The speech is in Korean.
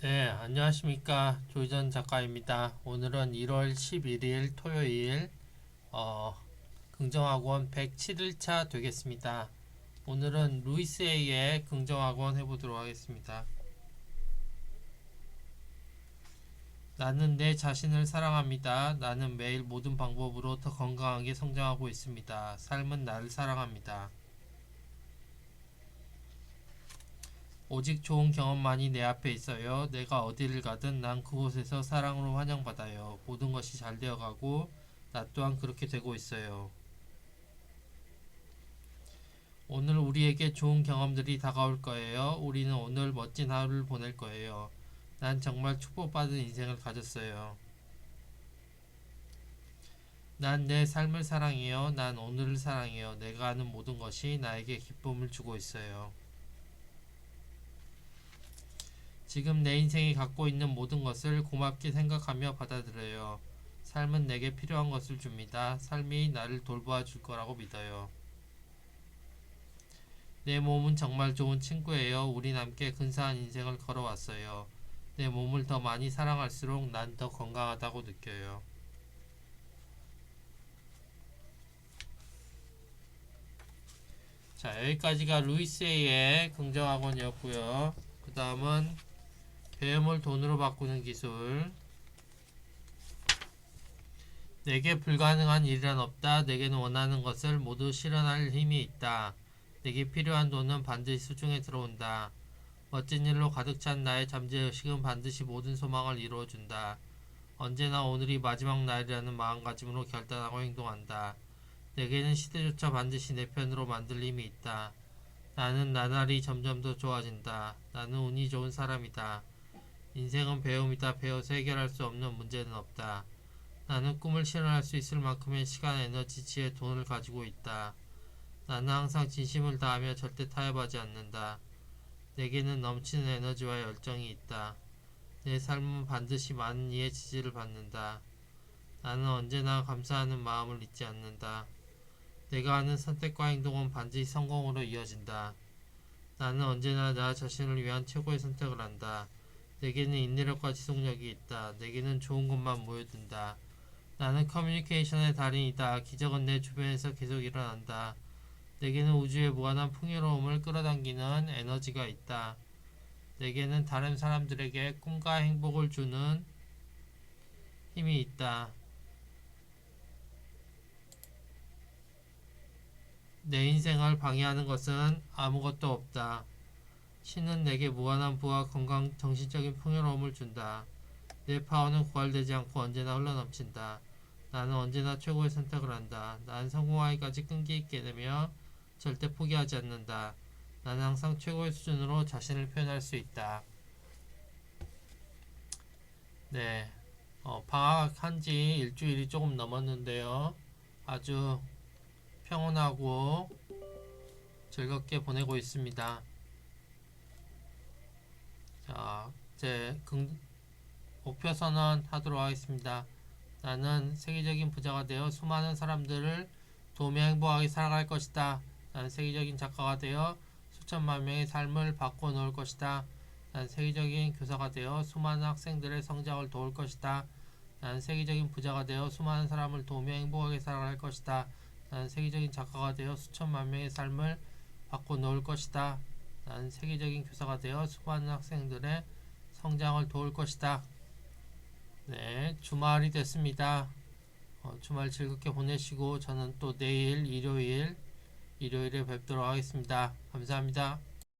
네, 안녕하십니까. 조희전 작가입니다. 오늘은 1월 11일 토요일, 어, 긍정학원 107일차 되겠습니다. 오늘은 루이스 A의 긍정학원 해보도록 하겠습니다. 나는 내 자신을 사랑합니다. 나는 매일 모든 방법으로 더 건강하게 성장하고 있습니다. 삶은 나를 사랑합니다. 오직 좋은 경험만이 내 앞에 있어요. 내가 어디를 가든 난 그곳에서 사랑으로 환영받아요. 모든 것이 잘 되어가고 나 또한 그렇게 되고 있어요. 오늘 우리에게 좋은 경험들이 다가올 거예요. 우리는 오늘 멋진 하루를 보낼 거예요. 난 정말 축복받은 인생을 가졌어요. 난 내 삶을 사랑해요. 난 오늘을 사랑해요. 내가 하는 모든 것이 나에게 기쁨을 주고 있어요. 지금 내 인생이 갖고 있는 모든 것을 고맙게 생각하며 받아들여요. 삶은 내게 필요한 것을 줍니다. 삶이 나를 돌보아 줄 거라고 믿어요. 내 몸은 정말 좋은 친구예요. 우린 함께 근사한 인생을 걸어왔어요. 내 몸을 더 많이 사랑할수록 난 더 건강하다고 느껴요. 자, 여기까지가 루이스의 긍정학원이었고요. 그 다음은 배움을 돈으로 바꾸는 기술. 내게 불가능한 일이란 없다. 내게는 원하는 것을 모두 실현할 힘이 있다. 내게 필요한 돈은 반드시 수중에 들어온다. 멋진 일로 가득 찬 나의 잠재의식은 반드시 모든 소망을 이루어준다. 언제나 오늘이 마지막 날이라는 마음가짐으로 결단하고 행동한다. 내게는 시대조차 반드시 내 편으로 만들 힘이 있다. 나는 나날이 점점 더 좋아진다. 나는 운이 좋은 사람이다. 인생은 배움이다. 배워서 해결할 수 없는 문제는 없다. 나는 꿈을 실현할 수 있을 만큼의 시간, 에너지, 지혜, 돈을 가지고 있다. 나는 항상 진심을 다하며 절대 타협하지 않는다. 내게는 넘치는 에너지와 열정이 있다. 내 삶은 반드시 많은 이의 지지를 받는다. 나는 언제나 감사하는 마음을 잊지 않는다. 내가 하는 선택과 행동은 반드시 성공으로 이어진다. 나는 언제나 나 자신을 위한 최고의 선택을 한다. 내게는 인내력과 지속력이 있다. 내게는 좋은 것만 모여든다. 나는 커뮤니케이션의 달인이다. 기적은 내 주변에서 계속 일어난다. 내게는 우주의 무한한 풍요로움을 끌어당기는 에너지가 있다. 내게는 다른 사람들에게 꿈과 행복을 주는 힘이 있다. 내 인생을 방해하는 것은 아무것도 없다. 신은 내게 무한한 부와 건강, 정신적인 풍요로움을 준다. 내 파워는 고갈되지 않고 언제나 흘러넘친다. 나는 언제나 최고의 선택을 한다. 나는 성공하기까지 끈기 있게 되며 절대 포기하지 않는다. 나는 항상 최고의 수준으로 자신을 표현할 수 있다. 네, 어, 방학한 지 일주일이 조금 넘었는데요. 아주 평온하고 즐겁게 보내고 있습니다. 자, 이 제 긍, 목표 선언 하도록 하겠습니다. 나는 세계적인 부자가 되어 수많은 사람들을 도우며 행복하게 살아갈 것이다. 나는 세계적인 작가가 되어 수천만 명의 삶을 바꿔놓을 것이다. 나는 세계적인 교사가 되어 수많은 학생들의 성장을 도울 것이다. 나는 세계적인 부자가 되어 수많은 사람을 도우며 행복하게 살아갈 것이다. 나는 세계적인 작가가 되어 수천만 명의 삶을 바꿔놓을 것이다. 나는 세계적인 교사가 되어 수많은 학생들의 성장을 도울 것이다. 네, 주말이 됐습니다. 어, 주말 즐겁게 보내시고 저는 또 내일 일요일 일요일에 뵙도록 하겠습니다. 감사합니다.